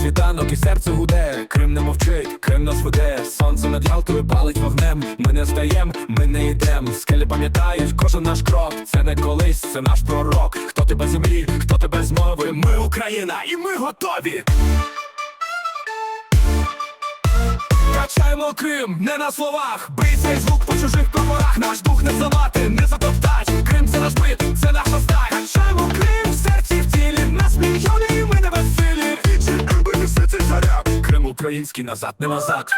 світанок і серце гуде, Крим не мовчить, Крим нас веде, сонце над Ялтою палить вогнем. Ми не здаєм, ми не йдем. Скелі пам'ятають кожен наш крок. Це не колись, це наш пророк. Хто тебе землі, хто тебе з мови? Ми Україна, і ми готові. Качаємо Крим, не на словах. Бий цей звук по чужих прапорах. Наш дух не зламати, не затоптать. Крим це наш бит, це наша український назад, не назад.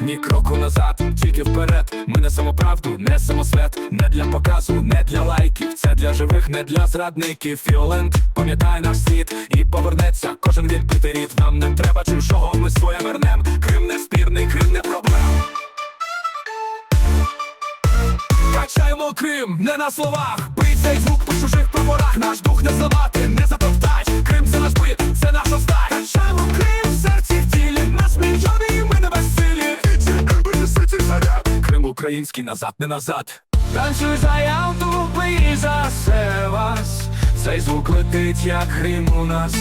Ні кроку назад, тільки вперед. Ми несемо правду, несемо свет. Не для показу, не для лайків. Це для живих, не для зрадників. Фіолент, пам'ятай наш світ і повернеться кожен відбитий рід. Нам не треба чужого, ми своє вернем. Крим не спірний, Крим не проблем. Качаємо Крим, не на словах. Цей звук по чужих прапорах. Наш дух не зламати, не затоптать. Крим це наш бит, це наша сталь. Качаємо Крим в серці в тілі. Нас мільйони, і ми не безсилі. Це заряд. Крим український назад, не назад. Танцюй за Ялту, пий за Севас. Цей звук летить, як грім у нас.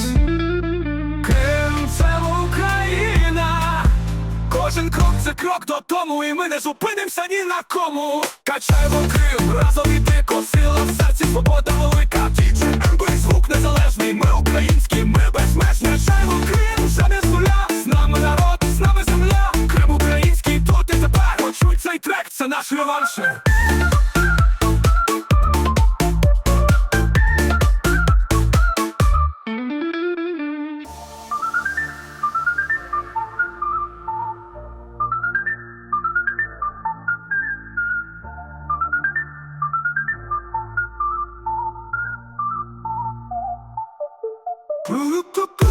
Крок додому, і ми не зупинимося ні на кому. Качаємо Крим, разом і дико, сила в серці, свобода велика. Діджей МБ, звук незалежний, ми українські, ми безмежні. Качаємо Крим, вже не з нуля. З нами народ, з нами земля. Крим український, тут і тепер. Почуй цей трек, це наш реванш. Крим